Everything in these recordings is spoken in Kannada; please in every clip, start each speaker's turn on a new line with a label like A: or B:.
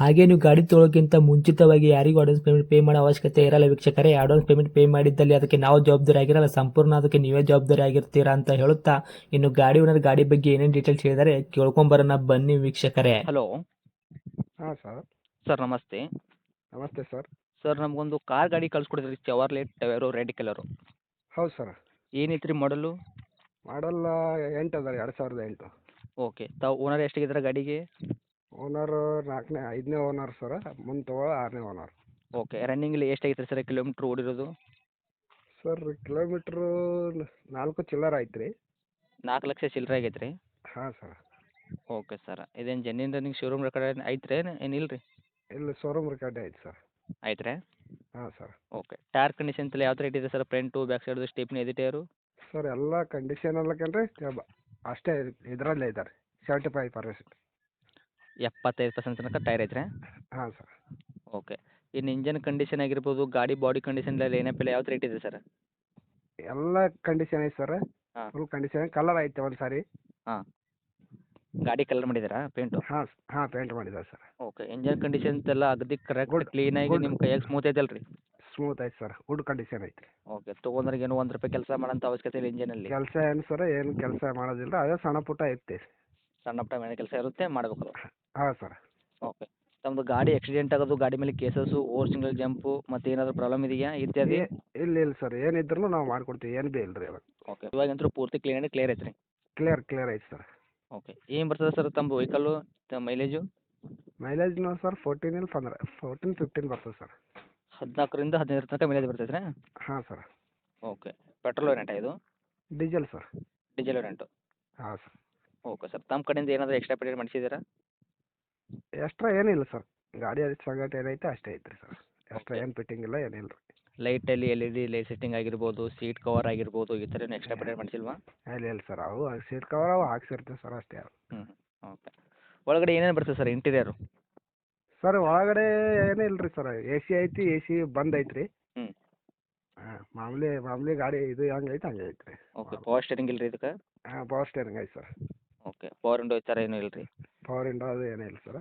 A: ಹಾಗೆ ನೀವು ಗಾಡಿ ತೊಳೋಕ್ಕಿಂತ ಮುಂಚಿತವಾಗಿ ಯಾರಿಗೂ ಅಡ್ವಾನ್ಸ್ ಪೇಮೆಂಟ್ ಪೇ ಮಾಡೋ ಅವಶ್ಯಕತೆ ಇರಲ್ಲ ವೀಕ್ಷಕರೇ. ಅಡ್ವಾನ್ಸ್ ಪೇಮೆಂಟ್ ಪೇ ಮಾಡಿದ್ದಲ್ಲಿ ಅದಕ್ಕೆ ನಾವು ಜವಾಬ್ದಾರಿ ಆಗಿರಲ್ಲ. ಸಂಪೂರ್ಣ ಅದಕ್ಕೆ ನೀವೇ ಜವಾಬ್ದಾರಿ ಆಗಿರ್ತೀರಾ ಅಂತ ಹೇಳುತ್ತಾ ಇನ್ನು ಗಾಡಿ ಓನರ್ ಗಾಡಿ ಬಗ್ಗೆ ಏನೇನು ಡೀಟೇಲ್ಸ್ ಹೇಳಿದರೆ ಕೇಳ್ಕೊಂಬರೋಣ ಬನ್ನಿ ವೀಕ್ಷಕರೇ.
B: ಹಲೋ
C: ಹಾಂ ಸರ್
B: ಸರ್ ನಮಸ್ತೆ.
C: ನಮಸ್ತೆ ಸರ್
B: ಸರ್ ನಮಗೊಂದು ಕಾರ್ ಗಾಡಿ ಕಳಿಸ್ಕೊಡಿದ್ರಿ ಚವರ್ಲೆಟ್ ಟವೆರೋ ರೆಡ್ ಕಲರು
C: ಹೌದು ಸರ್
B: ಏನೈತೆ ರೀ ಮಾಡಲು
C: ಮಾಡಲ್ಲ ಎಂಟು ಅದ ಎರಡು ಸಾವಿರದ ಎಂಟು.
B: ಓಕೆ ತಾವು ಓನರ್ ಎಷ್ಟಾಗಿದ್ದಾರೆ ಗಾಡಿಗೆ?
C: ಓನರು ನಾಲ್ಕನೇ ಐದನೇ ಓನರ್ ಸರ್ ಮುಂದೆ ತಗೊಳ್ಳೋ ಆರನೇ ಓನರ್
B: ಓಕೆ ರನ್ನಿಂಗ್ ರನ್ನಿಂಗಲ್ಲಿ ಐತ್ರಿ ಸರ್ ಕಿಲೋಮೀಟ್ರ್ ಓಡಿರೋದು?
C: ಸರ್ ಕಿಲೋಮೀಟ್ರು ನಾಲ್ಕು ಚಿಲ್ಲರ್ ಐತ್ರಿ ರೀ
B: ನಾಲ್ಕು ಲಕ್ಷ ಚಿಲ್ಲರೆ ಆಗೈತೆ ರೀ
C: ಹಾಂ ಸರ್
B: ಓಕೆ ಸರ್ ಇದೇನು ಜೆನ್ಯನ್ ರನ್ನಿಂಗ್ ಶೋರೂಮ್ ರೆಕಾರ್ಡ್ ಐತ್ರಿ ಏನು ಇಲ್ಲ ರೀ
C: ಇಲ್ಲ ಶೋರೂಮ್ ರೆಕಾರ್ಡ್ ಐತೆ ಸರ್
B: ಆಯ್ತು ರೀ
C: ಹಾಂ ಸರ್
B: ಓಕೆ ಟೈರ್ ಕಂಡೀಷನ್ ತಲೆ ಯಾವ ಥರ ಇಟ್ಟಿದೆ ಸರ್ ಫ್ರಂಟು ಬ್ಯಾಕ್ ಸೈಡ್ದು ಸ್ಟೇಪ್ನಿ ಇದೆ ಟೈರು
C: ಸರ್ ಎಲ್ಲ ಕಂಡೀಷನ್ ಅಲ್ಲಕಂದ್ರೆ ಅಷ್ಟೇ ಇದರಲ್ಲೇ ಇದ್ದಾರೆ ಸೆವೆಂಟಿ ಫೈವ್ ಪರ್ಸೆಂಟ್
B: ಎಪ್ಪತ್ತೈದು ಪರ್ಸೆಂಟ್ ತನಕ ಟೈರ್ ಐತ್ರಿ?
C: ಹಾಂ ಸರ್.
B: ಓಕೆ ಇನ್ನು ಇಂಜನ್ ಕಂಡೀಷನ್ ಆಗಿರ್ಬೋದು ಗಾಡಿ ಬಾಡಿ ಕಂಡೀಷನ್ ಎಲ್ಲ ಏನಪ್ಪ ಯಾವ್ದು ರೇಟ್ ಇದೆ ಸರ್?
C: ಎಲ್ಲ ಕಂಡೀಷನ್ ಐತೆ ಸರ್.
B: ಹಾಂ.
C: ಫುಲ್ ಕಂಡೀಷನ್ ಕಲರ್ ಐತೆ ಒಂದು ಸಾರಿ.
B: ಗಾಡಿ ಕಲರ್ ಮಾಡಿದ್ದೀರಾ ಪೇಂಟು
C: ಹಾಂ ಹಾಂ ಪೇಂಟ್ ಮಾಡಿದ್ದಾರೆ ಸರ್.
B: ಓಕೆ ಇಂಜನ್ ಕಂಡೀಷನ್ ಎಲ್ಲ ಅಗದಿ ಕರೆಕ್ಟ್
C: ಕ್ಲೀನ್
B: ಆಗಿ
C: good.
B: ನಿಮ್ಮ ಕೈಯಾಗ ಸ್ಮೂತ್ ಐತೆ ಅಲ್ರಿ
C: ಸ್ಮೂತ್ ಐತೆ ಸರ್. ಗುಡ್ ಕಂಡೀಷನ್ ಐತೆ.
B: ಓಕೆ ತೊಗೊಂಡ್ರಿಗೆ ಏನು ಒಂದು ರೂಪಾಯಿ ಕೆಲಸ ಮಾಡೋಂಥ ಅವಶ್ಯಕತೆ ಇಲ್ಲ ಇಂಜನಲ್ಲಿ
C: ಕೆಲಸ ಏನು ಸರ್ ಏನು ಕೆಲಸ ಮಾಡೋದಿಲ್ಲ. ಅದೇ ಸಣ್ಣ ಪುಟ್ಟ ಐತೆ.
B: ಸಣ್ಣ ಪುಟ್ಟ ಮನೆ ಕೆಲಸ ಇರುತ್ತೆ ಮಾಡಬೇಕು
C: ಹಾಂ ಸರ್.
B: ಓಕೆ ತಮ್ಮದು ಗಾಡಿ ಆಕ್ಸಿಡೆಂಟ್ ಆಗೋದು ಗಾಡಿ ಮೇಲೆ ಕೇಸಸ್ಸು ಓವರ್ ಸಿಂಗಲ್ ಜಂಪು ಮತ್ತೆ ಏನಾದರೂ ಪ್ರಾಬ್ಲಮ್ ಇದೆಯಾ ಇತ್ಯಾದಿ?
C: ಏ- ಇಲ್ಲ ಇಲ್ಲ ಸರ್. ಏನಿದ್ರು ನಾವು ಮಾಡ್ಕೊಡ್ತೀವಿ. ಏನು ಬೇ ಇಲ್ಲ ರೀ ಅವಾಗ
B: ಓಕೆ ಇವಾಗಂತೂ ಪೂರ್ತಿ ಕ್ಲೀನ್ ಕ್ಲಿಯರ್ ಐತೆ ರೀ
C: ಕ್ಲಿಯರ್ ಕ್ಲಿಯರ್ ಐತೆ ಸರ್.
B: ಓಕೆ ಏನು ಬರ್ತದೆ ಸರ್ ತಮ್ಮ ವೆಹಿಕಲ್ಲು ಮೈಲೇಜು
C: ಮೈಲೇಜ್ನು ಸರ್ ಫೋರ್ಟೀನ್ ಇಲ್ಲ ಪಂದ್ರ ಫೋರ್ಟೀನ್ ಫಿಫ್ಟೀನ್ ಬರ್ತದೆ ಸರ್.
B: ಹದಿನಾಲ್ಕರಿಂದ ಹದಿನೈದರ ತನಕ ಮೈಲೇಜ್ ಬರ್ತೈತೆ ರೀ
C: ಹಾಂ ಸರ್.
B: ಓಕೆ ಪೆಟ್ರೋಲ್ ವೇರಿಯಂಟ ಇದು?
C: Diesel sir.
B: ಡೀಸೆಲ್ ವೇರಿಯಂಟು
C: ಹಾಂ ಸರ್.
B: Okay sir. ತಮ್ಮ ಕಡೆಯಿಂದ ಏನಾದರೂ ಎಕ್ಸ್ಟ್ರಾ ಪೇಮೆಂಟ್ ಮಾಡಿಸಿದ್ದೀರಾ?
C: ಎಕ್ಸ್ಟ್ರಾ ಏನಿಲ್ಲ ಸರ್ ಗಾಡಿ ಅದಕ್ಕೆ ಸಂಗಟ ಏನೈತೆ ಅಷ್ಟೇ ಐತ್ರಿ ಸರ್ ಎಕ್ಸ್ಟ್ರಾ. ಏನು ಫಿಟ್ಟಿಂಗ್ ಇಲ್ಲ ಏನಿಲ್ಲ ರೀ.
B: ಲೈಟಲ್ಲಿ L E D light setting ಆಗಿರ್ಬೋದು ಸೀಟ್ ಕವರ್ ಆಗಿರ್ಬೋದು ಈ ಥರ ಏನು ಎಕ್ಸ್ಟ್ರಾ ಪೇಮೆಂಟ್ ಮಾಡಿಸಿಲ್ವಾ?
C: ಇಲ್ಲ ಇಲ್ಲ ಸರ್ ಅವು ಸೀಟ್ ಕವರ್ ಅವು ಹಾಕ್ಸಿರ್ತೀವಿ ಸರ್ ಅಷ್ಟೇ
B: ಹ್ಞೂ ಓಕೆ ಒಳಗಡೆ ಏನೇನು ಬರ್ತದೆ ಸರ್ ಇಂಟೀರಿಯರು
C: ಸರ್ ಒಳಗಡೆ ಏನೂ ಇಲ್ಲ ರೀ ಸರ್ ಎ ಸಿ ಐತಿ ಎ ಸಿ ಬಂದ್ ಐತ್ರಿ.
B: ಹ್ಞೂ
C: ಹಾಂ ಮಾಮೂಲಿ ಮಾಮೂಲಿ ಗಾಡಿ ಇದು ಹೆಂಗೆ ಐತೆ ಹಂಗೆ ಐತ್ರಿ.
B: ಓಕೆ ಪವರ್ ಸ್ಟೇರಿಂಗ್ ಇಲ್ಲ ರೀ ಇದಕ್ಕೆ?
C: ಹಾಂ ಪವರ್ ಸ್ಟೇರಿಂಗ್ ಐತೆ ಸರ್
B: ಓಕೆ ಪವರ್ ವಿಂಡೋ ಈ ಥರ ಏನೂ ಇಲ್ಲ ರೀ
C: ಪವರ್ ವಿಂಡೋ ಅದು ಏನೂ ಇಲ್ಲ ಸರ್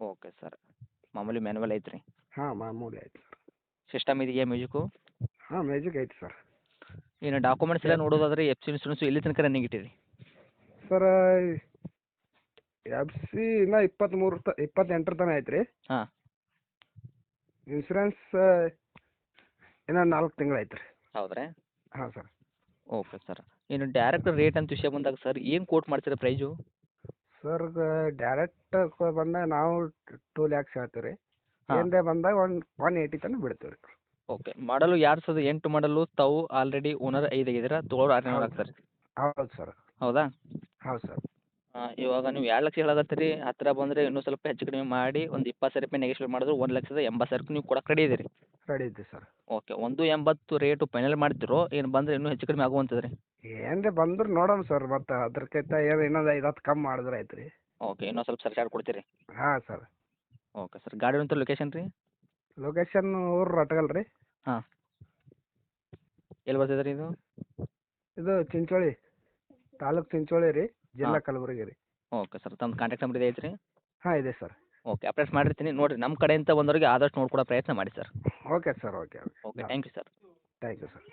B: ಓಕೆ ಸರ್ ಮಾಮೂಲಿ ಮ್ಯಾನುವಲ್ ಐತ್ರಿ.
C: ಹಾಂ ಮಾಮೂಲಿ ಐತೆ ಸರ್
B: ಸಿಸ್ಟಮ್ ಇದೆಯಾ ಮ್ಯೂಸಿಕು
C: ಹಾಂ ಮ್ಯೂಸಿಕ್ ಐತೆ ಸರ್
B: ಏನು ಡಾಕ್ಯುಮೆಂಟ್ಸ್ ಎಲ್ಲ ನೋಡೋದಾದ್ರೆ ಎಫ್ ಸಿ ಇನ್ಸೂರೆನ್ಸು ಎಲ್ಲಿ ತನಕ ರನ್ನಿಂಗ್ ಇಟ್ಟಿರಿ?
C: ಸರ್ ಎಫ್ ಸಿ ಇನ್ನ ಇಪ್ಪತ್ತ್ಮೂರು ತ ಇಪ್ಪತ್ತೆಂಟರ ತನಕ ಐತೆ ರೀ
B: ಹಾ.
C: ಇನ್ಸೂರೆನ್ಸ್ ಇನ್ನೂ ನಾಲ್ಕು ತಿಂಗಳು ಐತೆ ರೀ
B: ಹೌದ್ರಾ?
C: ಹಾಂ ಸರ್
B: ಓಕೆ ಸರ್ ಏನು ಡೈರೆಕ್ಟ್ ರೇಟ್ ಅಂತ ವಿಷಯ ಬಂದಾಗ ಸರ್ ಏನು ಕೋಟ್ ಮಾಡ್ತೀರಾ ಪ್ರೈಸು
C: ಸರ್ ಡೈರೆಕ್ಟ್ ಬಂದಾಗ ನಾವು ಟೂ ಲ್ಯಾಕ್ಸ್ ಹೇಳ್ತೀವಿ ರೀ
B: ಹಾ.
C: ಬಂದಾಗ ಒನ್ ಒನ್ ಏಯ್ಟಿ ತನಕ ಬಿಡ್ತೀವಿ ರೀ
B: ಓಕೆ ಮಾಡಲು ಎರಡು ಸಾವಿರದ ಎಂಟು ಮಾಡಲು ತಾವು ಆಲ್ರೆಡಿ ಓನರ್ ಐದು ಆಗಿದ್ದೀರಾ? ತೊಗೊಳೋರು ಆರ್
C: ಹೌದು.
B: ಆಗ್ತಾರೆ
C: ಹೌದು ಸರ್
B: ಹೌದಾ?
C: ಹೌದು ಸರ್
B: ಆ, ಇವಾಗ ನೀವು ಎರಡು ಲಕ್ಷ ಹೇಳಕತ್ತೀರಿ. ಹತ್ತಿರ ಬಂದರೆ ಇನ್ನೂ ಸ್ವಲ್ಪ ಹೆಚ್ಚು ಕಡಿಮೆ ಮಾಡಿ ಒಂದು ಇಪ್ಪತ್ತು ಸಾವಿರ ರೂಪಾಯಿ ನೆಗೆಶ್ವೇಟ್ ಮಾಡಿದ್ರೆ ಒಂದು ಲಕ್ಷದ ಎಂಬತ್ತು ಸಾವಿರಕ್ಕೆ ನೀವು ಕೊಡಕ್ಕೆ ರೆಡಿ ಇದೀರಿ
C: ರೆಡಿ ಇದ್ದೀವಿ ಸರ್
B: ಓಕೆ ಒಂದು ಎಂಬತ್ತು ರೇಟು ಫೈನಲ್ ಮಾಡ್ತಿರೋ ಏನು ಬಂದರೆ ಇನ್ನೂ ಹೆಚ್ಚು ಕಡಿಮೆ ಆಗುವಂಥದ್ದು ರೀ
C: ಏನ್ರೇ ಬಂದ್ರೆ ನೋಡೋಣ ಸರ್ ಮತ್ತೆ ಅದ್ರಕ್ಕಿಂತ ಏನು ಇನ್ನೊಂದು ಐದು ಹತ್ತು ಕಮ್ಮಿ ಮಾಡಿದ್ರೆ ಆಯ್ತು ರೀ
B: ಓಕೆ ಇನ್ನೊಂದು ಸ್ವಲ್ಪ ಸರ್ಚಾರ್ಜ್ ಕೊಡ್ತೀರಿ?
C: ಹಾಂ ಸರ್
B: ಓಕೆ ಸರ್ ಗಾಡಿ ಅಂತ ಲೊಕೇಶನ್ ರೀ?
C: ಲೊಕೇಶನ್ ಊರು ರಟಗಲ್ ರೀ. ಹಾಂ.
B: ಎಲ್ಲಿ ಬರ್ತದೆ ರೀ ಇದು?
C: ಇದು ಚಿಂಚೋಳಿ ತಾಲೂಕು ಚಿಂಚೋಳಿ ರೀ ಜಿಲ್ಲಾ ಕಲಬುರಗಿ ರೀ.
B: ಓಕೆ ಸರ್ ತಮ್ಮ ಕಾಂಟ್ಯಾಕ್ಟ್ ನಂಬರ್ ಇದೆ ಐತ್ರಿ?
C: ಹಾಂ ಇದೆ ಸರ್
B: ಓಕೆ ಅಪ್ಡೇಟ್ ಮಾಡಿರ್ತೀನಿ. ನೋಡಿರಿ ನಮ್ಮ ಕಡೆಯಿಂದ ಬಂದವರಿಗೆ ಆದಷ್ಟು ನೋಡ್ಕೊಡೋ ಪ್ರಯತ್ನ ಮಾಡಿ sir.
C: Okay sir okay
B: okay thank you sir
C: thank you sir